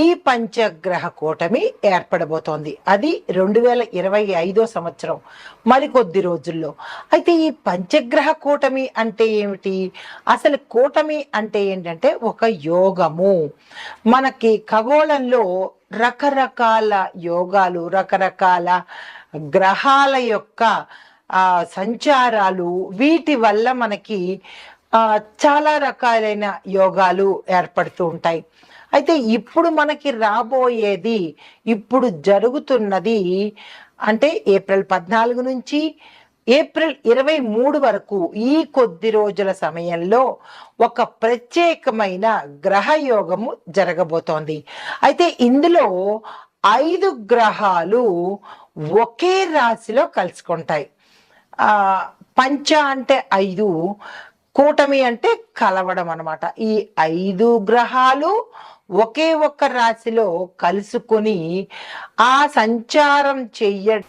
ఈ పంచగ్రహ కూటమి ఏర్పడబోతోంది. అది రెండు వేల ఇరవై ఐదో సంవత్సరం మరికొద్ది రోజుల్లో. అయితే ఈ పంచగ్రహ కూటమి అంటే ఏమిటి? అసలు కూటమి అంటే ఏంటంటే ఒక యోగము. మనకి ఖగోళంలో రకరకాల యోగాలు రకరకాల గ్రహాల యొక్క సంచారాలు వీటి వల్ల మనకి చాలా రకాలైన యోగాలు ఏర్పడుతూ ఉంటాయి. అయితే ఇప్పుడు మనకి రాబోయేది ఇప్పుడు జరుగుతున్నది అంటే ఏప్రిల్ పద్నాలుగు నుంచి ఏప్రిల్ ఇరవై మూడు వరకు ఈ కొద్ది రోజుల సమయంలో ఒక ప్రత్యేకమైన గ్రహయోగము జరగబోతోంది. అయితే ఇందులో ఐదు గ్రహాలు ఒకే రాశిలో కలుసుకుంటాయి. పంచ అంటే ఐదు కూటమి అంటే కలవడం అనమాట ఈ ఐదు గ్రహాలు ఒకే ఒక్క రాశిలో కలుసుకొని ఆ సంచారం చెయ్య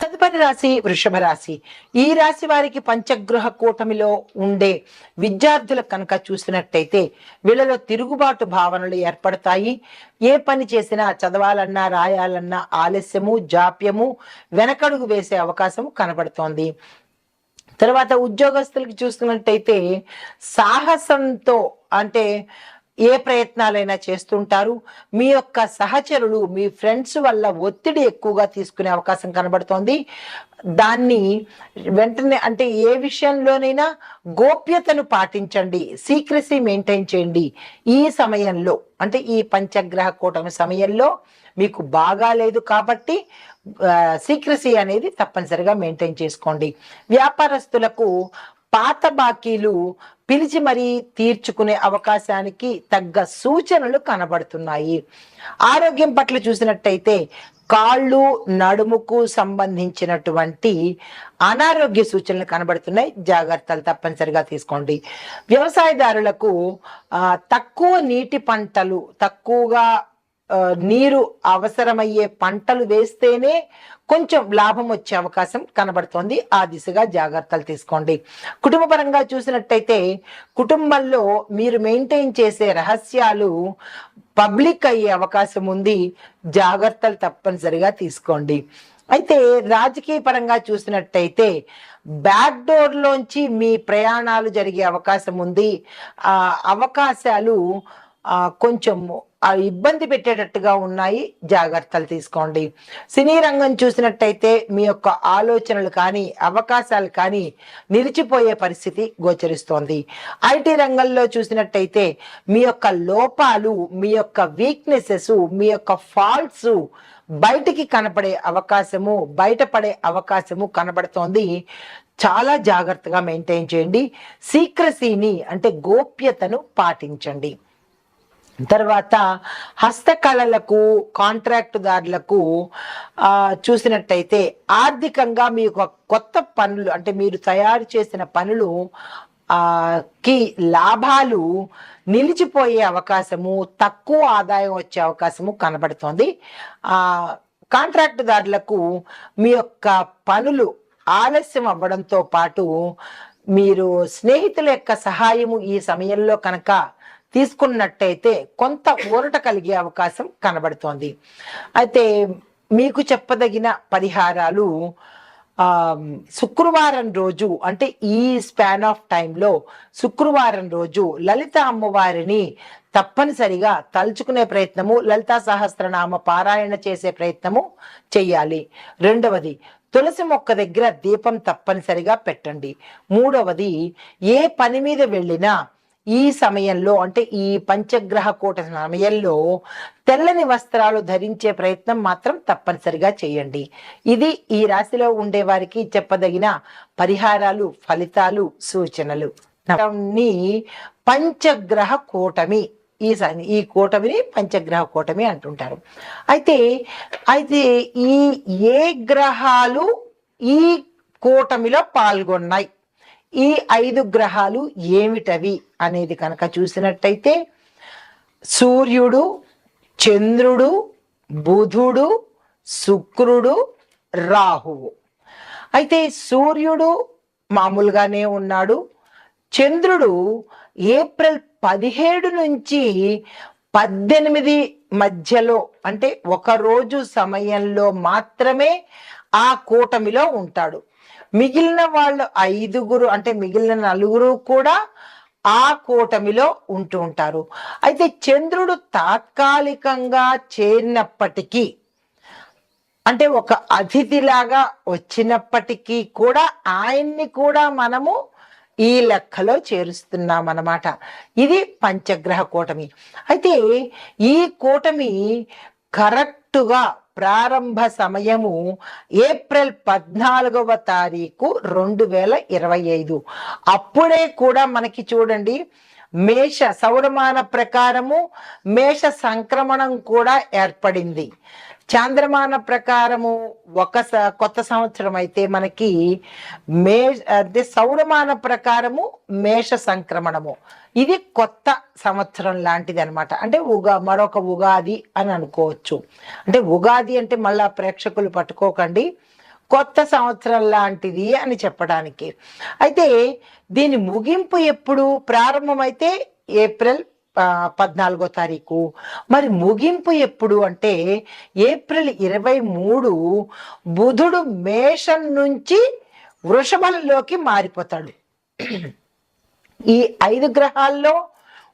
తదుపరి రాశి వృషభ రాశి. ఈ రాశి వారికి పంచగ్రహ కూటమిలో ఉండే విద్యార్థులకు కనుక చూసినట్టయితే వీళ్ళలో తిరుగుబాటు భావనలు ఏర్పడతాయి. ఏ పని చేసినా చదవాలన్నా రాయాలన్నా ఆలస్యము జాప్యము వెనకడుగు వేసే అవకాశం కనబడుతోంది. తర్వాత ఉద్యోగస్తులకి చూసుకున్నట్టయితే సాహసంతో అంటే ఏ ప్రయత్నాలైనా చేస్తుంటారు. మీ యొక్క సహచరులు మీ ఫ్రెండ్స్ వల్ల ఒత్తిడి ఎక్కువగా తీసుకునే అవకాశం కనబడుతోంది. దాన్ని వెంటనే అంటే ఏ విషయంలోనైనా గోప్యతను పాటించండి. సీక్రసీ మెయింటైన్ చేయండి. ఈ సమయంలో అంటే ఈ పంచగ్రహ కూటమి సమయంలో మీకు బాగా లేదు కాబట్టి సీక్రసీ అనేది తప్పనిసరిగా మెయింటైన్ చేసుకోండి. వ్యాపారస్తులకు పాత బాకీలు పిలిచి మరీ తీర్చుకునే అవకాశానికి తగ్గ సూచనలు కనబడుతున్నాయి. ఆరోగ్యం పట్ల చూసినట్టయితే కాళ్ళు నడుముకు సంబంధించినటువంటి అనారోగ్య సూచనలు కనబడుతున్నాయి. జాగ్రత్తలు తప్పనిసరిగా తీసుకోండి. వ్యవసాయదారులకు తక్కువ నీటి పంటలు తక్కువగా నీరు అవసరమయ్యే పంటలు వేస్తేనే కొంచెం లాభం వచ్చే అవకాశం కనబడుతోంది. ఆ దిశగా జాగ్రత్తలు తీసుకోండి. కుటుంబ పరంగా చూసినట్టయితే కుటుంబంలో మీరు మెయింటైన్ చేసే రహస్యాలు పబ్లిక్ అయ్యే అవకాశం ఉంది. జాగ్రత్తలు తప్పనిసరిగా తీసుకోండి. అయితే రాజకీయ పరంగా చూసినట్టయితే బ్యాక్ డోర్ లోంచి మీ ప్రయాణాలు జరిగే అవకాశం ఉంది. ఆ అవకాశాలు కొంచెం ఆ ఇబ్బంది పెట్టేటట్టుగా ఉన్నాయి. జాగ్రత్తలు తీసుకోండి. సినీ రంగం చూసినట్టయితే మీ యొక్క ఆలోచనలు కానీ అవకాశాలు కానీ నిలిచిపోయే పరిస్థితి గోచరిస్తోంది. ఐటీ రంగంలో చూసినట్టయితే మీ యొక్క లోపాలు మీ యొక్క వీక్నెసెస్ మీ యొక్క ఫాల్ట్స్ బయటికి కనపడే అవకాశము బయటపడే అవకాశము కనబడుతోంది. చాలా జాగ్రత్తగా మెయింటైన్ చేయండి. సీక్రసీని అంటే గోప్యతను పాటించండి. తర్వాత హస్తకళలకు కాంట్రాక్టుదారులకు చూసినట్టయితే ఆర్థికంగా మీకు కొత్త పనులు అంటే మీరు తయారు చేసిన పనులు కి లాభాలు నిలిచిపోయే అవకాశము తక్కువ ఆదాయం వచ్చే అవకాశము కనబడుతోంది. కాంట్రాక్టుదారులకు మీ యొక్క పనులు ఆలస్యం అవ్వడంతో పాటు మీరు స్నేహితుల యొక్క సహాయము ఈ సమయంలో కనుక తీసుకున్నట్టయితే కొంత ఊరట కలిగే అవకాశం కనబడుతోంది. అయితే మీకు చెప్పదగిన పరిహారాలు శుక్రవారం రోజు అంటే ఈ స్పాన్ ఆఫ్ టైంలో శుక్రవారం రోజు లలిత అమ్మవారిని తప్పనిసరిగా తలుచుకునే ప్రయత్నము లలితా సహస్రనామ పారాయణ చేసే ప్రయత్నము చెయ్యాలి. రెండవది తులసి మొక్క దగ్గర దీపం తప్పనిసరిగా పెట్టండి. మూడవది ఏ పని మీద వెళ్ళినా ఈ సమయంలో అంటే ఈ పంచగ్రహ కూట సమయంలో తెల్లని వస్త్రాలు ధరించే ప్రయత్నం మాత్రం తప్పనిసరిగా చేయండి. ఇది ఈ రాశిలో ఉండే వారికి చెప్పదగిన పరిహారాలు ఫలితాలు సూచనలు. పంచగ్రహ కూటమి. ఈ ఈ కూటమిని పంచగ్రహ కూటమి అంటుంటారు. అయితే అయితే ఈ ఏ గ్రహాలు ఈ కూటమిలో పాల్గొన్నాయి? ఈ ఐదు గ్రహాలు ఏమిటవి అనేది కనుక చూసినట్టయితే సూర్యుడు చంద్రుడు బుధుడు శుక్రుడు రాహువు. అయితే సూర్యుడు మామూలుగానే ఉన్నాడు. చంద్రుడు ఏప్రిల్ పదిహేడు నుంచి పద్దెనిమిది మధ్యలో అంటే ఒక రోజు సమయంలో మాత్రమే ఆ కూటమిలో ఉంటాడు. మిగిలిన వాళ్ళు ఐదుగురు అంటే మిగిలిన నలుగురు కూడా ఆ కూటమిలో ఉంటూ ఉంటారు. అయితే చంద్రుడు తాత్కాలికంగా చేరినప్పటికీ అంటే ఒక అతిథిలాగా వచ్చినప్పటికీ కూడా ఆయన్ని కూడా మనము ఈ లెక్కలో చేరుస్తున్నాం అన్నమాట. ఇది పంచగ్రహ కూటమి. అయితే ఈ కూటమి కరెక్ట్ కరెక్టుగా ప్రారంభ సమయము ఏప్రిల్ పద్నాలుగవ తారీఖు రెండు వేల ఇరవై ఐదు. అప్పుడే కూడా మనకి చూడండి మేష సౌరమాన ప్రకారము మేష సంక్రమణం కూడా ఏర్పడింది. చాంద్రమాన ప్రకారము ఒక స- కొత్త సంవత్సరం అయితే మనకి మే అంటే సౌరమాన ప్రకారము మేష సంక్రమణము. ఇది కొత్త సంవత్సరం లాంటిది అనమాట అంటే ఉగా మరొక ఉగాది అని అనుకోవచ్చు. అంటే ఉగాది అంటే మళ్ళా ప్రేక్షకులు పట్టుకోకండి. కొత్త సంవత్సరం లాంటిది అని చెప్పడానికి. అయితే దీని ముగింపు ఎప్పుడు? ప్రారంభమైతే ఏప్రిల్ పద్నాలుగో తారీఖు. మరి ముగింపు ఎప్పుడు అంటే ఏప్రిల్ ఇరవై మూడు బుధుడు మేషం నుంచి వృషభంలోకి మారిపోతాడు. ఈ ఐదు గ్రహాల్లో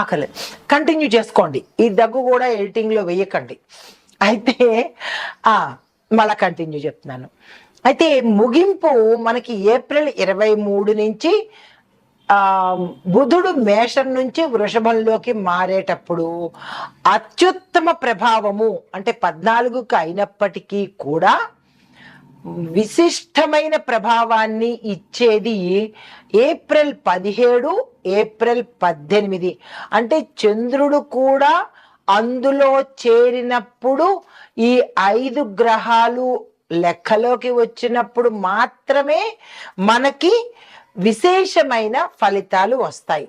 అక్కర్లేదు కంటిన్యూ చేసుకోండి. ఈ దగ్గు కూడా ఎడిటింగ్లో వేయకండి. అయితే మళ్ళా కంటిన్యూ చెప్తున్నాను. అయితే ముగింపు మనకి ఏప్రిల్ ఇరవై మూడు నుంచి బుధుడు మేషం నుంచి వృషభంలోకి మారేటప్పుడు అత్యుత్తమ ప్రభావము అంటే పద్నాలుగుకి అయినప్పటికీ కూడా విశిష్టమైన ప్రభావాన్ని ఇచ్చేది ఏప్రిల్ పదిహేడు ఏప్రిల్ పద్దెనిమిది. అంటే చంద్రుడు కూడా అందులో చేరినప్పుడు ఈ ఐదు గ్రహాలు లెక్కలోకి వచ్చినప్పుడు మాత్రమే మనకి విశేషమైన ఫలితాలు వస్తాయి.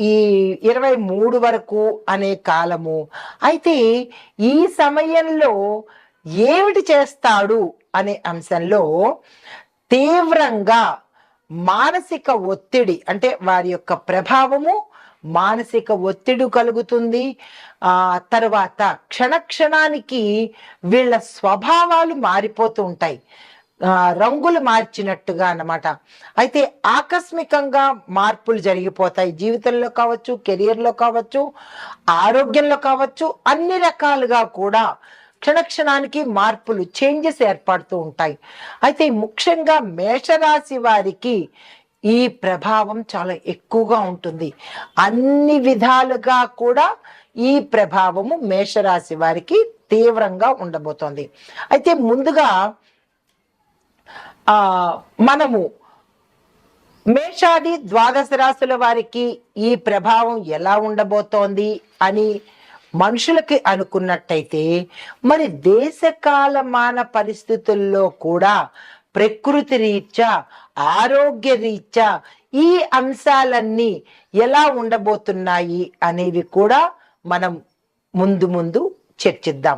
ఈ ఇరవై మూడు వరకు అనే కాలము. అయితే ఈ సమయంలో ఏమిటి చేస్తాడు అనే అంశంలో తీవ్రంగా మానసిక ఒత్తిడి అంటే వారి యొక్క ప్రభావము మానసిక ఒత్తిడి కలుగుతుంది. ఆ తర్వాత క్షణక్షణానికి వీళ్ళ స్వభావాలు మారిపోతూ ఉంటాయి. రంగులు మార్చినట్టుగా అన్నమాట. అయితే ఆకస్మికంగా మార్పులు జరిగిపోతాయి. జీవితంలో కావచ్చు కెరియర్లో కావచ్చు ఆరోగ్యంలో కావచ్చు అన్ని రకాలుగా కూడా క్షణక్షణానికి మార్పులు చేంజెస్ ఏర్పడుతూ ఉంటాయి. అయితే ముఖ్యంగా మేషరాశి వారికి ఈ ప్రభావం చాలా ఎక్కువగా ఉంటుంది. అన్ని విధాలుగా కూడా ఈ ప్రభావము మేషరాశి వారికి తీవ్రంగా ఉండబోతోంది. అయితే ముందుగా మనము మేషాది ద్వాదశ రాశుల వారికి ఈ ప్రభావం ఎలా ఉండబోతోంది అని మనుషులకి అనుకున్నట్టయితే మరి దేశకాలమాన పరిస్థితుల్లో కూడా ప్రకృతి రీత్యా ఆరోగ్య రీత్యా ఈ అంశాలన్నీ ఎలా ఉండబోతున్నాయి అనేవి కూడా మనం ముందు ముందు చర్చిద్దాం.